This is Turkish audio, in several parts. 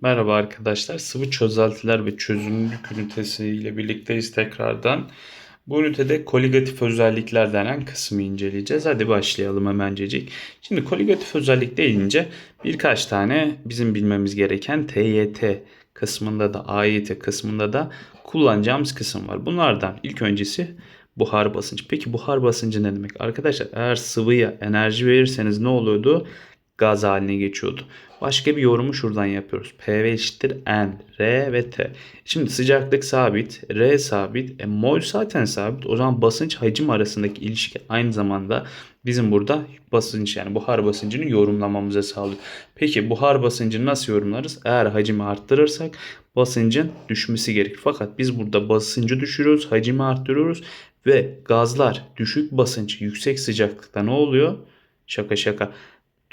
Merhaba arkadaşlar. Sıvı çözeltiler ve çözünürlük ünitesi ile birlikteyiz tekrardan. Bu ünitede koligatif özellikler denen kısmı inceleyeceğiz. Hadi başlayalım hemencecik. Şimdi koligatif özellik deyince birkaç tane bizim bilmemiz gereken TYT kısmında da AYT kısmında da kullanacağımız kısım var. Bunlardan ilk öncesi buhar basıncı. Peki buhar basıncı ne demek? Arkadaşlar eğer sıvıya enerji verirseniz ne oluyordu? Gaz haline geçiyordu. Başka bir yorumu şuradan yapıyoruz. PV eşittir N, R ve T. Şimdi sıcaklık sabit, R sabit, e, mol zaten sabit. O zaman basınç hacim arasındaki ilişki aynı zamanda bizim burada basınç yani buhar basıncını yorumlamamıza sağlıyor. Peki buhar basıncını nasıl yorumlarız? Eğer hacimi arttırırsak basıncın düşmesi gerekir. Fakat biz burada basıncı düşürüyoruz, hacimi arttırıyoruz ve gazlar düşük basınç, yüksek sıcaklıkta ne oluyor? Şaka şaka.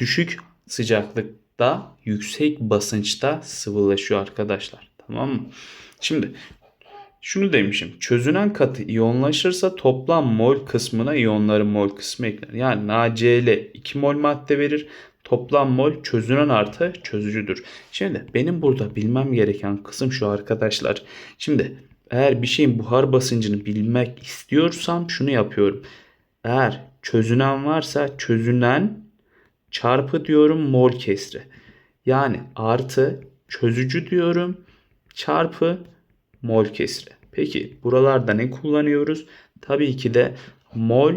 Düşük sıcaklıkta, yüksek basınçta sıvılaşıyor arkadaşlar. Tamam mı? Şimdi şunu demişim. Çözünen katı iyonlaşırsa toplam mol kısmına iyonların mol kısmı eklenir. Yani NaCl 2 mol madde verir. Toplam mol çözünen artı çözücüdür. Şimdi benim burada bilmem gereken kısım şu arkadaşlar. Şimdi eğer bir şeyin buhar basıncını bilmek istiyorsam şunu yapıyorum. Eğer çözünen varsa çözünen çarpı diyorum mol kesri. Yani artı çözücü diyorum çarpı mol kesri. Peki buralarda ne kullanıyoruz? Tabii ki de mol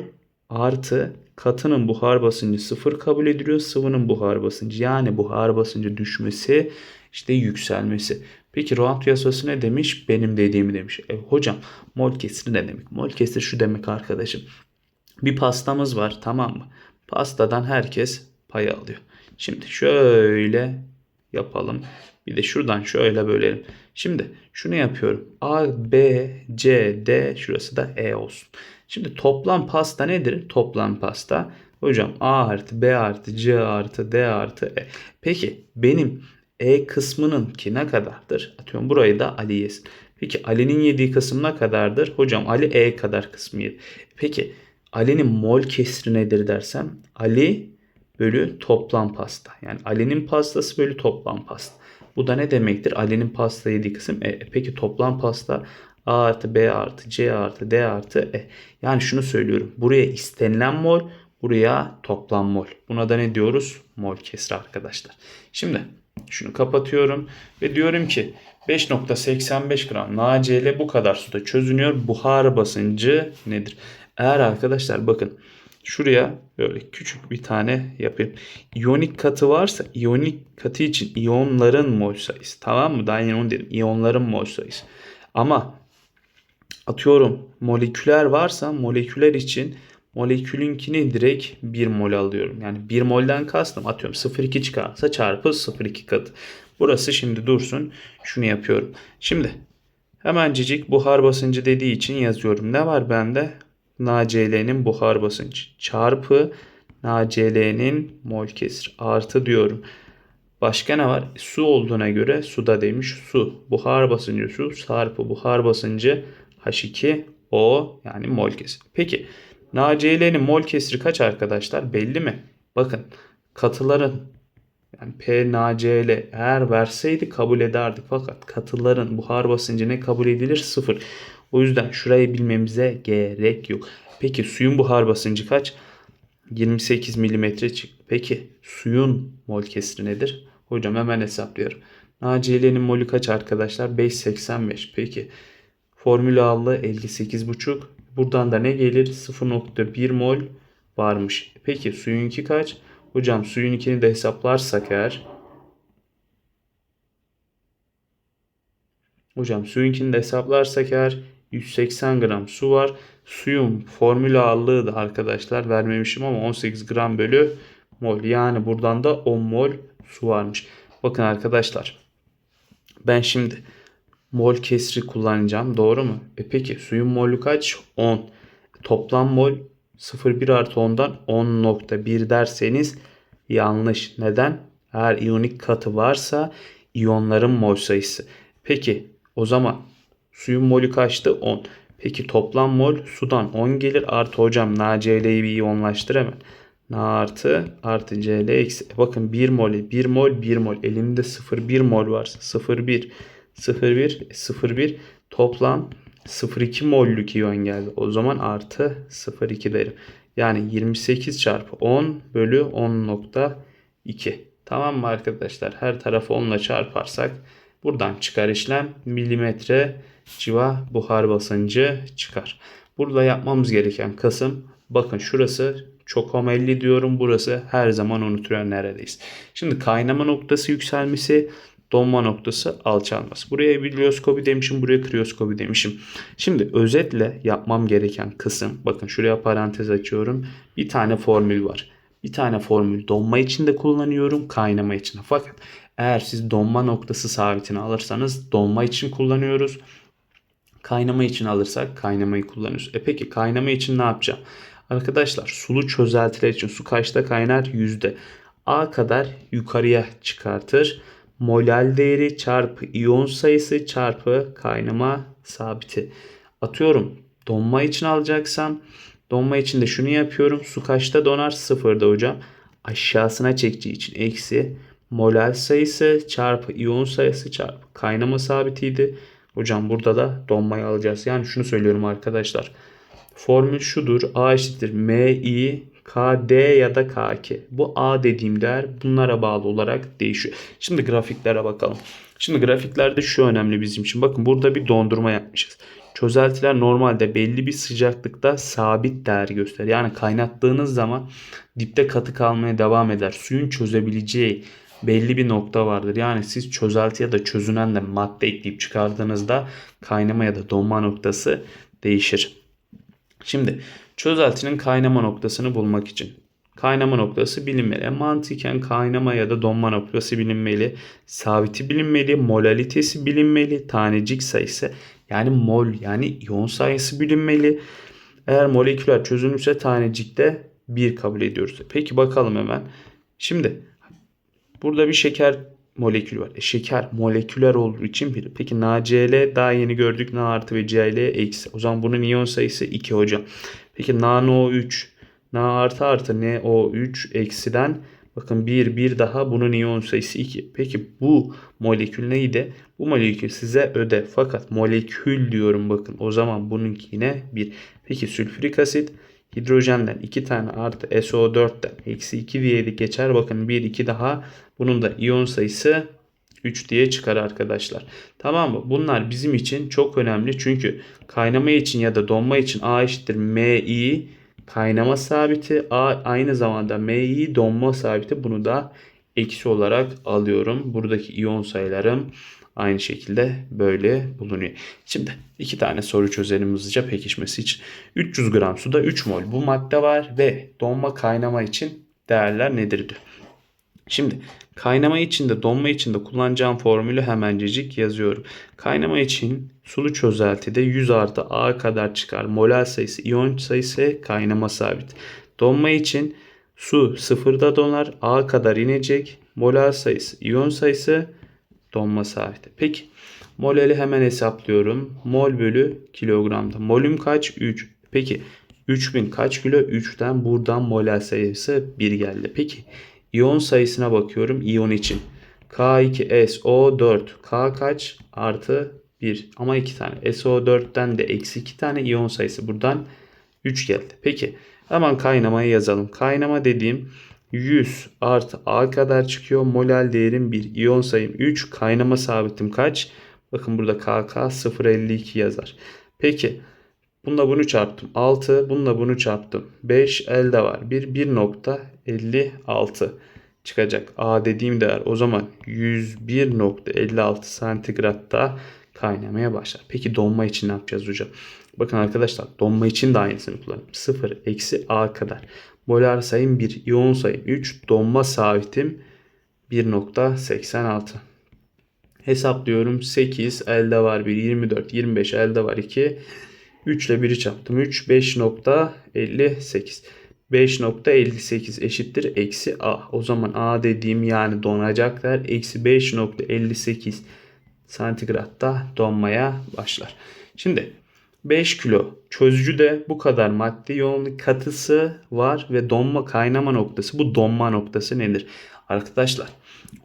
artı katının buhar basıncı sıfır kabul ediliyor. Sıvının buhar basıncı yani buhar basıncı düşmesi işte yükselmesi. Peki Round yasası ne demiş? Benim dediğimi demiş. E, hocam mol kesri ne demek? Mol kesri şu demek arkadaşım. Bir pastamız var tamam mı? Pastadan herkes payı alıyor. Şimdi şöyle yapalım. Bir de şuradan şöyle bölelim. Şimdi şunu yapıyorum. A, B, C, D şurası da E olsun. Şimdi toplam pasta nedir? Toplam pasta. Hocam A artı B artı C artı D artı E. Peki benim E kısmının ki ne kadardır? Atıyorum burayı da Ali yesin. Peki Ali'nin yediği kısım ne kadardır? Hocam Ali E kadar kısmı yedi. Peki Ali'nin mol kesri nedir dersem Ali bölü toplam pasta. Yani Ali'nin pastası bölü toplam pasta. Bu da ne demektir? Ali'nin pasta yediği kısım E. Peki toplam pasta A artı B artı C artı D artı E. Yani şunu söylüyorum. Buraya istenilen mol, buraya toplam mol. Buna da ne diyoruz? Mol kesri arkadaşlar. Şimdi şunu kapatıyorum ve diyorum ki 5.85 gram NaCl bu kadar suda çözünüyor. Buhar basıncı nedir? Eğer arkadaşlar bakın şuraya böyle küçük bir tane yapayım. İyonik katı varsa iyonik katı için iyonların mol sayısı. Tamam mı? Daha yeni onu dedim. İyonların mol sayısı. Ama atıyorum moleküler varsa moleküler için molekülünkini direkt 1 mol alıyorum. Yani 1 molden kastım atıyorum 0,2 çıkarsa çarpı 0,2 katı. Burası şimdi dursun. Şunu yapıyorum. Şimdi hemencecik buhar basıncı dediği için yazıyorum. Ne var bende? NaCl'nin buhar basıncı çarpı NaCl'nin mol kesir artı diyorum. Başka ne var? Su olduğuna göre suda demiş su. Buhar basıncı su çarpı buhar basıncı H2O yani mol kesir. Peki NaCl'nin mol kesiri kaç arkadaşlar? Belli mi? Bakın katıların yani P, NaCl eğer verseydi kabul ederdik. Fakat katıların buhar basıncı ne kabul edilir? Sıfır. O yüzden şurayı bilmemize gerek yok. Peki suyun buhar basıncı kaç? 28 milimetre çıktı. Peki suyun mol kesri nedir? Hocam hemen hesaplıyorum. NaCl'nin molü kaç arkadaşlar? 5.85. Peki formülü aldı 58.5. Buradan da ne gelir? 0.1 mol varmış. Peki suyunki kaç? Hocam suyunkini de hesaplarsak eğer Hocam suyunkini de hesaplarsak eğer 180 gram su var. Suyun formül ağırlığı da arkadaşlar vermemişim ama 18 gram bölü mol. Yani buradan da 10 mol su varmış. Bakın arkadaşlar ben şimdi mol kesri kullanacağım. Doğru mu? E peki suyun molü kaç? 10. Toplam mol 0,1 artı 10'dan 10.1 derseniz yanlış. Neden? Eğer iyonik katı varsa iyonların mol sayısı. Peki o zaman suyun molü kaçtı? 10. Peki toplam mol sudan 10 gelir. Artı hocam NaCl'yi bir iyonlaştır hemen. Na artı artı Cl eksi. E Bakın 1 mol 1 mol 1 mol. Elimde 0,1 mol varsa 0,1 0,1 0,1 toplam 0,2 mollük iyon geldi. O zaman artı 0,2 derim. Yani 28 çarpı 10 bölü 10.2. Tamam mı arkadaşlar? Her tarafı 10 ile çarparsak buradan çıkar işlem milimetre civa buhar basıncı çıkar. Burada yapmamız gereken kısım bakın şurası çok homelli diyorum burası her zaman unutuyor neredeyiz. Şimdi kaynama noktası yükselmesi donma noktası alçalması. Buraya bilyoskopi demişim, buraya kriyoskopi demişim. Şimdi özetle yapmam gereken kısım, bakın şuraya parantez açıyorum. Bir tane formül var. Bir tane formül donma için de kullanıyorum, kaynama için de. Fakat eğer siz donma noktası sabitini alırsanız donma için kullanıyoruz. Kaynama için alırsak kaynamayı kullanıyoruz. E peki kaynama için ne yapacağım? Arkadaşlar sulu çözeltiler için su kaçta kaynar? Yüzde. A kadar yukarıya çıkartır molal değeri çarpı iyon sayısı çarpı kaynama sabiti. Atıyorum donma için alacaksam donma için de şunu yapıyorum. Su kaçta donar? Sıfırda hocam. Aşağısına çekeceği için eksi molal sayısı çarpı iyon sayısı çarpı kaynama sabitiydi. Hocam burada da donmayı alacağız. Yani şunu söylüyorum arkadaşlar. Formül şudur. A eşittir MI KD ya da K2. Bu A dediğim değer bunlara bağlı olarak değişiyor. Şimdi grafiklere bakalım. Şimdi grafiklerde şu önemli bizim için. Bakın burada bir dondurma yapmışız. Çözeltiler normalde belli bir sıcaklıkta sabit değer gösterir. Yani kaynattığınız zaman dipte katı kalmaya devam eder. Suyun çözebileceği belli bir nokta vardır. Yani siz çözelti ya da çözünen de madde ekleyip çıkardığınızda kaynama ya da donma noktası değişir. Şimdi çözeltinin kaynama noktasını bulmak için kaynama noktası bilinmeli. Mantıken kaynama ya da donma noktası bilinmeli. Sabiti bilinmeli. Molalitesi bilinmeli. Tanecik sayısı yani mol yani iyon sayısı bilinmeli. Eğer moleküler çözülmüşse tanecikte 1 kabul ediyoruz. Peki bakalım hemen. Şimdi burada bir şeker molekül var. E, şeker moleküler olduğu için bir. Peki NaCl daha yeni gördük. Na artı ve Cl eksi. O zaman bunun iyon sayısı 2 hocam. Peki NaNO3 Na artı artı NO3 eksiden bakın 1 1 daha bunun iyon sayısı 2. Peki bu molekül neydi? Bu molekül size öde. Fakat molekül diyorum bakın. O zaman bununki yine 1. Peki sülfürik asit hidrojenden 2 tane artı SO4'ten eksi 2 diye geçer. Bakın 1 2 daha bunun da iyon sayısı 3 diye çıkar arkadaşlar. Tamam mı? Bunlar bizim için çok önemli. Çünkü kaynama için ya da donma için A eşittir MI kaynama sabiti. A aynı zamanda MI donma sabiti. Bunu da eksi olarak alıyorum. Buradaki iyon sayılarım aynı şekilde böyle bulunuyor. Şimdi iki tane soru çözelim hızlıca pekişmesi için. 300 gram suda 3 mol bu madde var ve donma kaynama için değerler nedir diyor. Şimdi kaynama için de donma için de kullanacağım formülü hemencecik yazıyorum. Kaynama için sulu çözeltide 100 artı A kadar çıkar. Molal sayısı, iyon sayısı kaynama sabit. Donma için su sıfırda donar. A kadar inecek. Molal sayısı, iyon sayısı donma sabit. Peki molali hemen hesaplıyorum. Mol bölü kilogramda. Molüm kaç? 3. Peki 3000 kaç kilo? 3'ten buradan molal sayısı 1 geldi. Peki İyon sayısına bakıyorum iyon için. K2SO4. K kaç? Artı 1. Ama 2 tane. SO4'ten de eksi 2 tane iyon sayısı. Buradan 3 geldi. Peki hemen kaynamayı yazalım. Kaynama dediğim 100 artı A kadar çıkıyor. Molal değerim 1. İyon sayım 3. Kaynama sabitim kaç? Bakın burada KK 052 yazar. Peki Bununla bunu çarptım. 6. Bununla bunu çarptım. 5 elde var. 1 1.56 çıkacak. A dediğim değer o zaman 101.56 santigratta kaynamaya başlar. Peki donma için ne yapacağız hocam? Bakın arkadaşlar donma için de aynısını kullanıyorum. 0 eksi A kadar. Molar sayım 1, iyon sayım 3, donma sabitim 1.86. Hesaplıyorum. 8 elde var 1, 24, 25 elde var 2. 3 ile 1'i çarptım. 3 5.58. 5.58 eşittir eksi a. O zaman a dediğim yani donacaklar. Eksi 5.58 santigratta donmaya başlar. Şimdi 5 kilo çözücüde bu kadar madde yoğunluk katısı var ve donma kaynama noktası. Bu donma noktası nedir? Arkadaşlar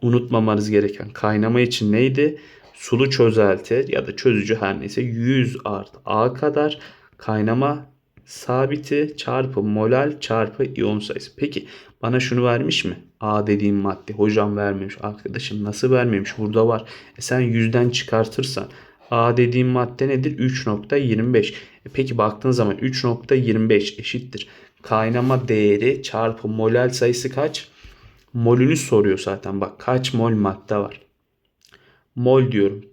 unutmamanız gereken kaynama için neydi? Sulu çözelti ya da çözücü her neyse 100 art A kadar kaynama sabiti çarpı molal çarpı iyon sayısı. Peki bana şunu vermiş mi? A dediğim madde hocam vermemiş. Arkadaşım nasıl vermemiş? Burada var. E sen 100'den çıkartırsan A dediğim madde nedir? 3.25. E peki baktığın zaman 3.25 eşittir. Kaynama değeri çarpı molal sayısı kaç? Molünü soruyor zaten. Bak kaç mol madde var. Mol diyorum.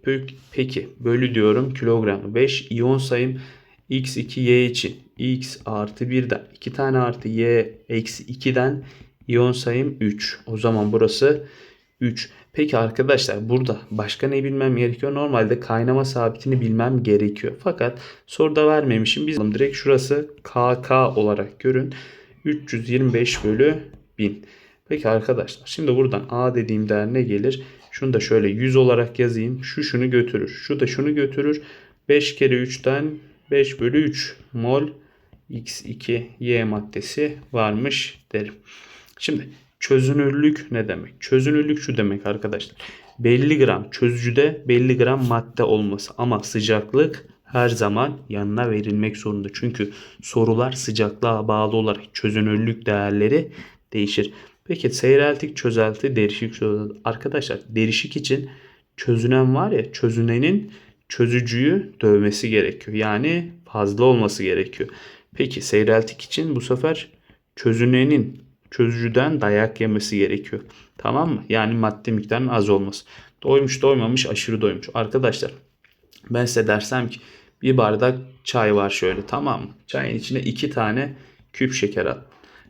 Peki bölü diyorum kilogram. 5 iyon sayım x2y için x artı 1'den 2 tane artı y eksi 2'den iyon sayım 3. O zaman burası 3. Peki arkadaşlar burada başka ne bilmem gerekiyor? Normalde kaynama sabitini bilmem gerekiyor. Fakat soruda vermemişim. Biz direkt şurası KK olarak görün. 325 bölü 1000. Peki arkadaşlar şimdi buradan A dediğim değer ne gelir? Şunu da şöyle 100 olarak yazayım. Şu şunu götürür. Şu da şunu götürür. 5 kere 3'ten 5 bölü 3 mol X2Y maddesi varmış derim. Şimdi çözünürlük ne demek? Çözünürlük şu demek arkadaşlar. Belli gram çözücüde belli gram madde olması ama sıcaklık her zaman yanına verilmek zorunda. Çünkü sorular sıcaklığa bağlı olarak çözünürlük değerleri değişir. Peki seyreltik çözelti derişik çözelti. Arkadaşlar derişik için çözünen var ya çözünenin çözücüyü dövmesi gerekiyor. Yani fazla olması gerekiyor. Peki seyreltik için bu sefer çözünenin çözücüden dayak yemesi gerekiyor. Tamam mı? Yani madde miktarının az olması. Doymuş doymamış aşırı doymuş. Arkadaşlar ben size dersem ki bir bardak çay var şöyle tamam mı? Çayın içine iki tane küp şeker at.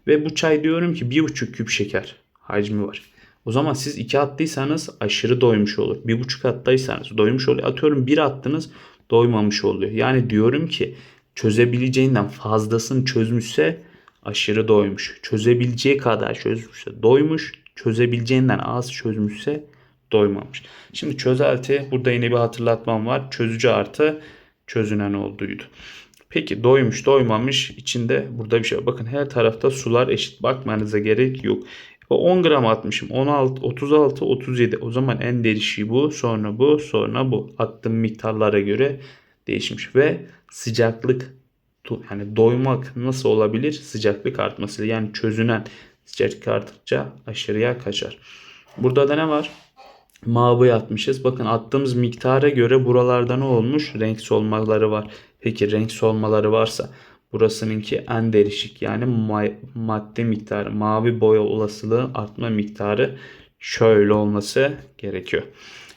Ve bu çay diyorum ki bir buçuk küp şeker hacmi var. O zaman siz iki attıysanız aşırı doymuş olur. Bir buçuk attıysanız doymuş oluyor. Atıyorum bir attınız doymamış oluyor. Yani diyorum ki çözebileceğinden fazlasını çözmüşse aşırı doymuş. Çözebileceği kadar çözmüşse doymuş. Çözebileceğinden az çözmüşse doymamış. Şimdi çözelti burada yine bir hatırlatmam var. Çözücü artı çözünen olduğuydu. Peki doymuş doymamış içinde burada bir şey var. Bakın her tarafta sular eşit bakmanıza gerek yok. 10 gram atmışım. 16, 36, 37. O zaman en derişiği bu. Sonra bu. Sonra bu. Attığım miktarlara göre değişmiş. Ve sıcaklık yani doymak nasıl olabilir? Sıcaklık artmasıyla. Yani çözünen sıcaklık arttıkça aşırıya kaçar. Burada da ne var? Mavi atmışız. Bakın attığımız miktara göre buralarda ne olmuş? Renk solmaları var. Peki renk solmaları varsa burasınınki en derişik yani madde miktarı mavi boya olasılığı artma miktarı şöyle olması gerekiyor.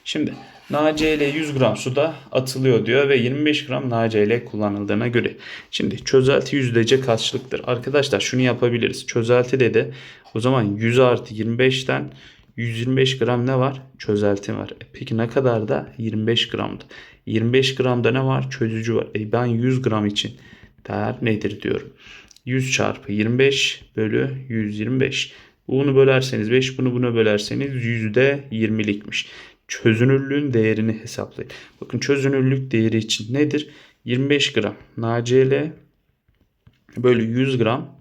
Şimdi NaCl 100 gram suda atılıyor diyor ve 25 gram NaCl kullanıldığına göre. Şimdi çözelti yüzdece kaçlıktır? Arkadaşlar şunu yapabiliriz. Çözelti dedi. O zaman 100 artı 25'ten 125 gram ne var? Çözelti var. E peki ne kadar da? 25 gramda. 25 gramda ne var? Çözücü var. E ben 100 gram için değer nedir diyorum. 100 çarpı 25 bölü 125. Bunu bölerseniz 5 bunu buna bölerseniz %20'likmiş. Çözünürlüğün değerini hesaplayın. Bakın çözünürlük değeri için nedir? 25 gram NaCl bölü 100 gram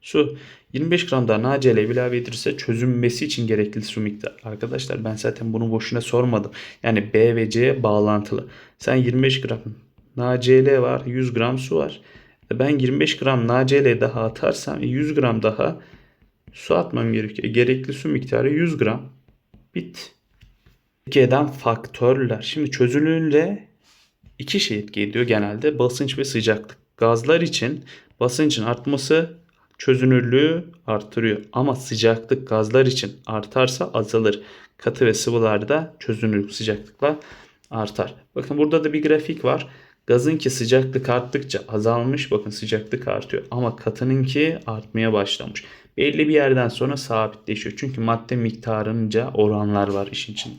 su. 25 gram daha NaCl ilave edilirse çözünmesi için gerekli su miktarı. Arkadaşlar ben zaten bunu boşuna sormadım. Yani B ve C bağlantılı. Sen 25 gram NaCl var 100 gram su var. E ben 25 gram NaCl daha atarsam 100 gram daha su atmam gerekiyor. Gerekli su miktarı 100 gram. Bit. Etki eden faktörler. Şimdi çözünürlüğüyle iki şey etki ediyor genelde. Basınç ve sıcaklık. Gazlar için basıncın artması çözünürlüğü artırıyor. Ama sıcaklık gazlar için artarsa azalır. Katı ve sıvılarda çözünürlük sıcaklıkla artar. Bakın burada da bir grafik var. Gazınki sıcaklık arttıkça azalmış. Bakın sıcaklık artıyor. Ama katınınki artmaya başlamış. Belli bir yerden sonra sabitleşiyor. Çünkü madde miktarınca oranlar var işin içinde.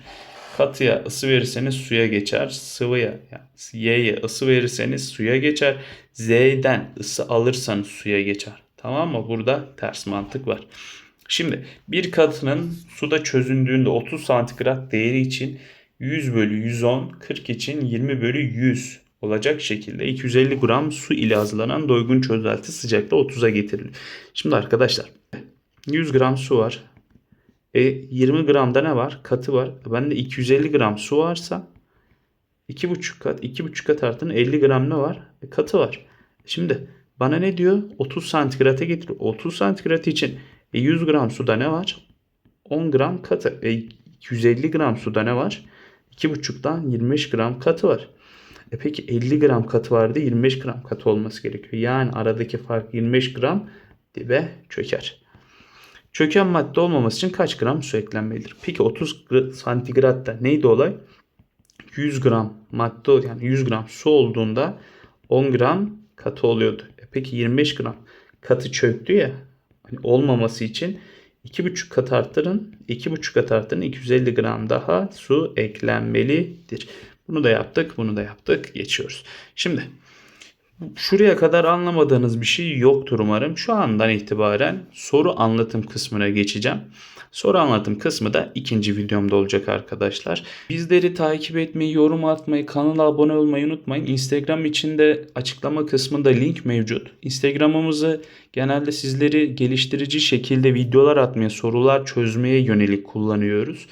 Katıya ısı verirseniz suya geçer. Sıvıya yani Y'ye ısı verirseniz suya geçer. Z'den ısı alırsanız suya geçer. Tamam mı? Burada ters mantık var. Şimdi bir katının suda çözündüğünde 30 santigrat değeri için 100 bölü 110, 40 için 20 bölü 100 olacak şekilde 250 gram su ile hazırlanan doygun çözelti sıcakta 30'a getiriliyor. Şimdi arkadaşlar 100 gram su var. E 20 gramda ne var? Katı var. Bende 250 gram su varsa 2,5 kat 2,5 kat artın 50 gram ne var? E, katı var. Şimdi bana ne diyor? 30 santigrata getir. 30 santigrat için e, 100 gram suda ne var? 10 gram katı. E, 250 gram suda ne var? 2,5'dan 25 gram katı var. E peki 50 gram katı vardı 25 gram katı olması gerekiyor. Yani aradaki fark 25 gram dibe çöker. Çöken madde olmaması için kaç gram su eklenmelidir? Peki 30 gr- santigratta neydi olay? 100 gram madde yani 100 gram su olduğunda 10 gram katı oluyordu. E peki 25 gram katı çöktü ya hani olmaması için 2,5 kat arttırın 2,5 kat arttırın 250 gram daha su eklenmelidir. Bunu da yaptık bunu da yaptık geçiyoruz. Şimdi Şuraya kadar anlamadığınız bir şey yoktur umarım. Şu andan itibaren soru anlatım kısmına geçeceğim. Soru anlatım kısmı da ikinci videomda olacak arkadaşlar. Bizleri takip etmeyi, yorum atmayı, kanala abone olmayı unutmayın. Instagram için de açıklama kısmında link mevcut. Instagram'ımızı genelde sizleri geliştirici şekilde videolar atmaya, sorular çözmeye yönelik kullanıyoruz.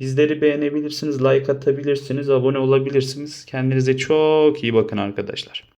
Bizleri beğenebilirsiniz, like atabilirsiniz, abone olabilirsiniz. Kendinize çok iyi bakın arkadaşlar.